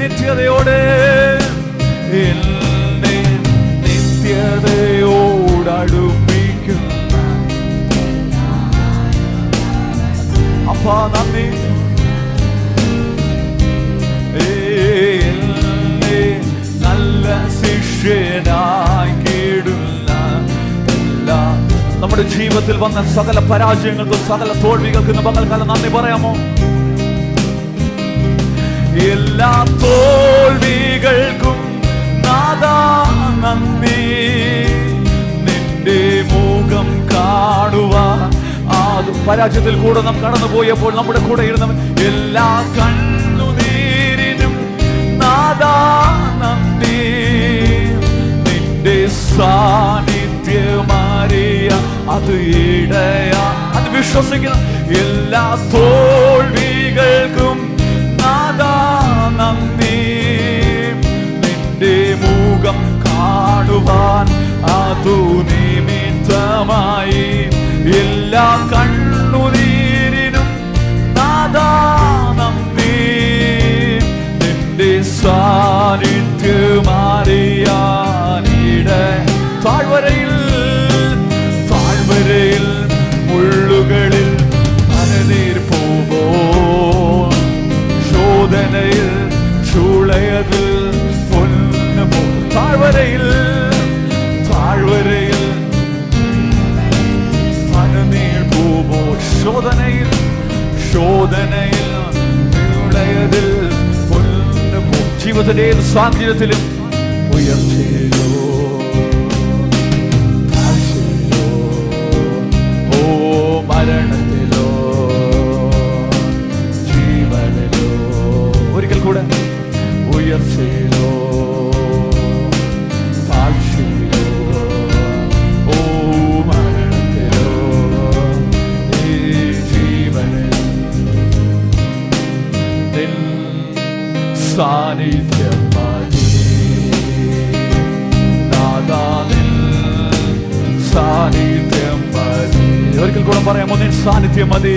നിത്യതയോടെ എന്നെ നിത്യതയോടടുപ്പിക്കും. അപ്പാ നന്ദി. എന്നെ നല്ല ശിഷ്യനായി കേടുന്ന എല്ലാ നമ്മുടെ ജീവിതത്തിൽ വന്ന സകല പരാജയങ്ങൾക്കും സകല തോൽവികൾക്കും പകൽക്കാലം നന്ദി പറയാമോ? എല്ലാ തോൽവികൾക്കും നാദാ നന്ദി. നിന്റെ മുഖം അത് പരാജയത്തിൽ കൂടെ നാം കടന്നുപോയപ്പോൾ നമ്മുടെ കൂടെ ഇരുന്നവൻ എല്ലാ കണ്ണുനീരിനും നാദാ നന്ദി. നിന്റെ സാന്നിധ്യമാരിയ അത് ഇടയാ. അത് വിശ്വസിക്കുന്ന എല്ലാ തോൽവികൾക്കും എല്ലാ കണ്ണുനീരിനും നാദാ നന്ദി നിന്റെ സാന്നിധ്യമാറിയാനിട താഴ്വരയിൽ താഴ്വരയിൽ മുള്ളുകളിൽ അനനീർ പോവോ ശോധനയിൽ ചൂളയതിൽ പൊന്നു പോ താഴ്വരയിൽ താഴ്വരയിൽ ശോധനയിൽ ശോധനയിൽ പോ. ജീവിതത്തിന്റെ ഏത് സാഹചര്യത്തിലും ഉയർച്ചയിലോ ഓ മരണത്തിലോ ജീവനിലോ ഒരിക്കൽ കൂടെ ഉയർച്ചയിലോ. സാന്നിധ്യം മതി നാഥാ നിൻ സാന്നിധ്യം മതി ഒരിക്കൽ കൂടെ പറയാമോ നിൻ സാന്നിധ്യം മതി